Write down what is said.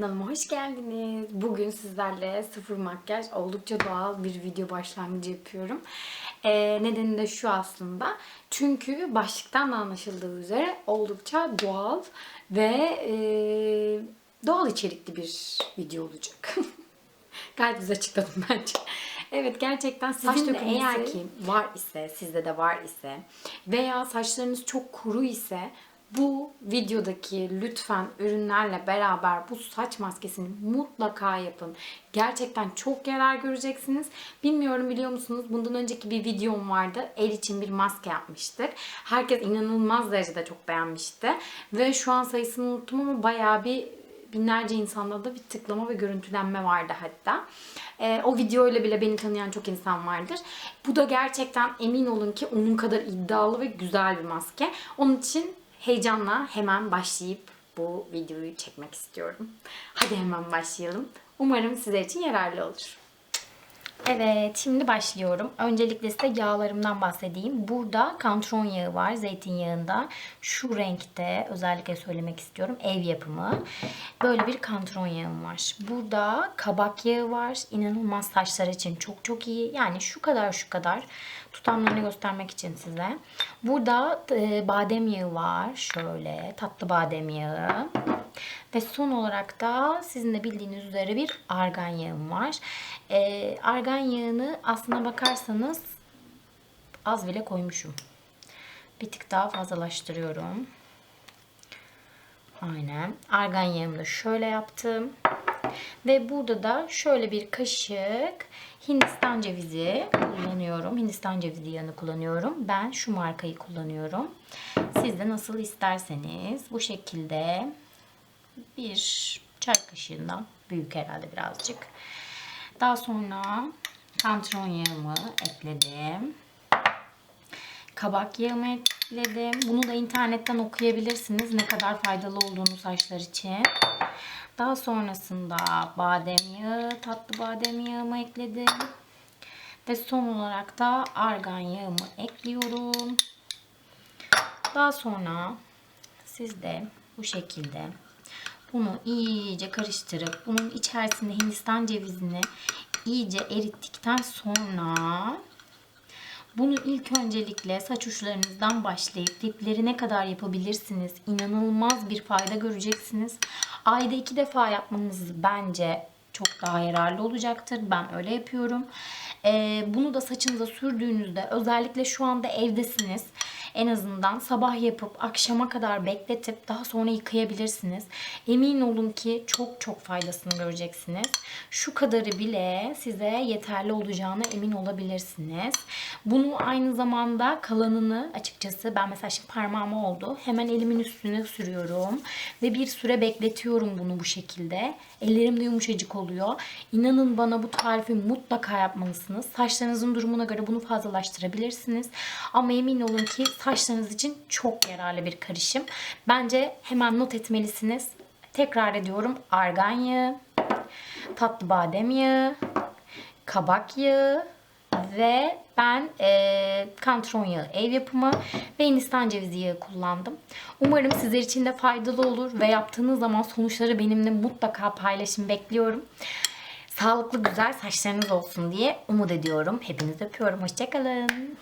Kanalıma hoş geldiniz. Bugün sizlerle sıfır makyaj oldukça doğal bir video başlangıcı yapıyorum. Ee, nedeni de şu aslında. Çünkü başlıktan da anlaşıldığı üzere oldukça doğal ve e, doğal içerikli bir video olacak. Gayet güzel açıkladım bence. Evet gerçekten Sizin sizin de eğer ki var ise, sizde de var ise veya saçlarınız çok kuru ise bu videodaki lütfen ürünlerle beraber bu saç maskesini mutlaka yapın. Gerçekten çok yarar göreceksiniz. Bilmiyorum biliyor musunuz? Bundan önceki bir videom vardı. El için bir maske yapmıştık. Herkes inanılmaz derecede çok beğenmişti. Ve şu an sayısını unuttum ama bayağı bir binlerce insanda da bir tıklama ve görüntülenme vardı hatta. Ee, o videoyla bile beni tanıyan çok insan vardır. Bu da gerçekten emin olun ki onun kadar iddialı ve güzel bir maske. Onun için heyecanla hemen başlayıp bu videoyu çekmek istiyorum. Hadi hemen başlayalım. Umarım sizler için yararlı olur. Evet, şimdi başlıyorum. Öncelikle size yağlarımdan bahsedeyim. Burada kantron yağı var, zeytinyağında. Şu renkte özellikle söylemek istiyorum. Ev yapımı. Böyle bir kantron yağım var. Burada kabak yağı var. İnanılmaz saçlar için çok çok iyi. Yani şu kadar şu kadar. Tutamlarını göstermek için size. Burada e, badem yağı var. Şöyle tatlı badem yağı. Ve son olarak da sizin de bildiğiniz üzere bir argan yağım var. Ee, argan yağını aslına bakarsanız az bile koymuşum. Bir tık daha fazlalaştırıyorum. Aynen. Argan yağımı da şöyle yaptım. Ve burada da şöyle bir kaşık Hindistan cevizi kullanıyorum. Hindistan cevizi yağını kullanıyorum. Ben şu markayı kullanıyorum. Siz de nasıl isterseniz bu şekilde bir çay kaşığından büyük herhalde birazcık. Daha sonra kantron yağımı ekledim. Kabak yağımı ekledim. Bunu da internetten okuyabilirsiniz ne kadar faydalı olduğunu saçlar için. Daha sonrasında badem yağı, tatlı badem yağımı ekledim. Ve son olarak da argan yağımı ekliyorum. Daha sonra siz de bu şekilde bunu iyice karıştırıp bunun içerisinde Hindistan cevizini iyice erittikten sonra bunu ilk öncelikle saç uçlarınızdan başlayıp diplerine kadar yapabilirsiniz. İnanılmaz bir fayda göreceksiniz. Ayda iki defa yapmanız bence çok daha yararlı olacaktır. Ben öyle yapıyorum. Ee, bunu da saçınıza sürdüğünüzde özellikle şu anda evdesiniz. En azından sabah yapıp akşama kadar bekletip daha sonra yıkayabilirsiniz. Emin olun ki çok çok faydasını göreceksiniz. Şu kadarı bile size yeterli olacağına emin olabilirsiniz. Bunu aynı zamanda kalanını açıkçası ben mesela şimdi parmağım oldu. Hemen elimin üstüne sürüyorum ve bir süre bekletiyorum bunu bu şekilde. Ellerim de yumuşacık oluyor. İnanın bana bu tarifi mutlaka yapmalısınız. Saçlarınızın durumuna göre bunu fazlalaştırabilirsiniz. Ama emin olun ki saçlarınız için çok yararlı bir karışım. Bence hemen not etmelisiniz. Tekrar ediyorum. Argan yağı, tatlı badem yağı, kabak yağı ve ben e, kantron yağı ev yapımı ve Hindistan cevizi yağı kullandım. Umarım sizler için de faydalı olur ve yaptığınız zaman sonuçları benimle mutlaka paylaşın bekliyorum. Sağlıklı güzel saçlarınız olsun diye umut ediyorum. Hepinizi öpüyorum. Hoşçakalın.